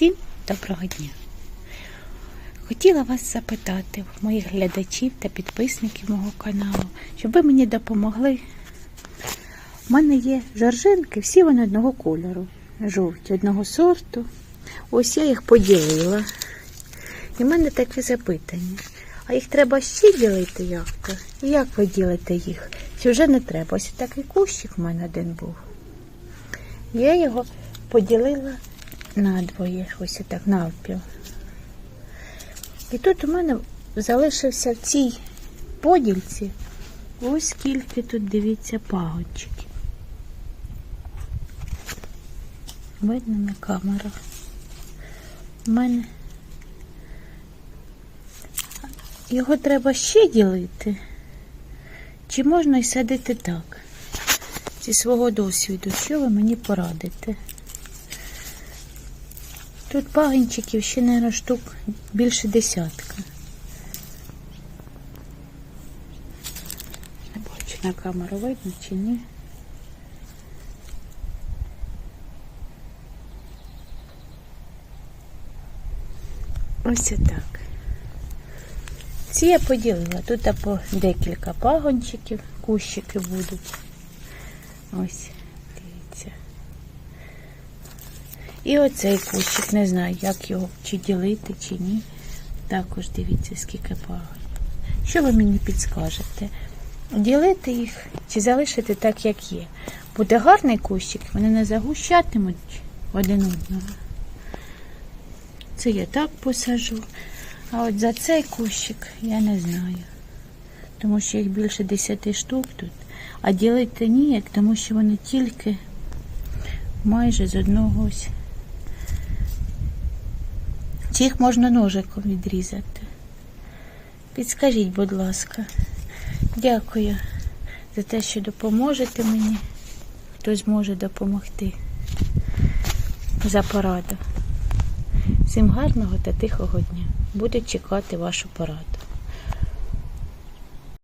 Всім доброго дня! Хотіла вас запитати, моїх глядачів та підписників мого каналу, щоб ви мені допомогли. У мене є жоржинки, всі вони одного кольору, жовті, одного сорту. Ось я їх поділила. І в мене таке запитання. А їх треба ще ділити як-то? І як ви ділите їх? Чи вже не треба? Ось такий кущик в мене один був. Я його поділила надвоє, ось так навпіл. І тут у мене залишився в цій подільці ось скільки тут, дивіться, пагончиків. Видно на камерах. У мене його треба ще ділити. Чи можна і садити так? Зі свого досвіду, що ви мені порадите? Тут пагінчиків ще, мабуть, штук більше десятка. Не бачу на камеру видно чи ні. Ось отак. Ці я поділила. Тут по декілька пагончиків, кущики будуть. Ось, дивіться. І оцей кущик, не знаю, як його чи ділити, чи ні. Також дивіться, скільки пагон. Що ви мені підскажете? Ділити їх чи залишити так, як є. Буде гарний кущик, вони не загущатимуть один одного. Це я так посажу. А от за цей кущик я не знаю. Тому що їх більше 10 штук тут. А ділити ніяк, тому що вони тільки майже з одного ось. Їх можна ножиком відрізати? Підскажіть, будь ласка. Дякую за те, що допоможете мені. Хтось може допомогти за пораду. Всім гарного та тихого дня. Буду чекати вашу пораду.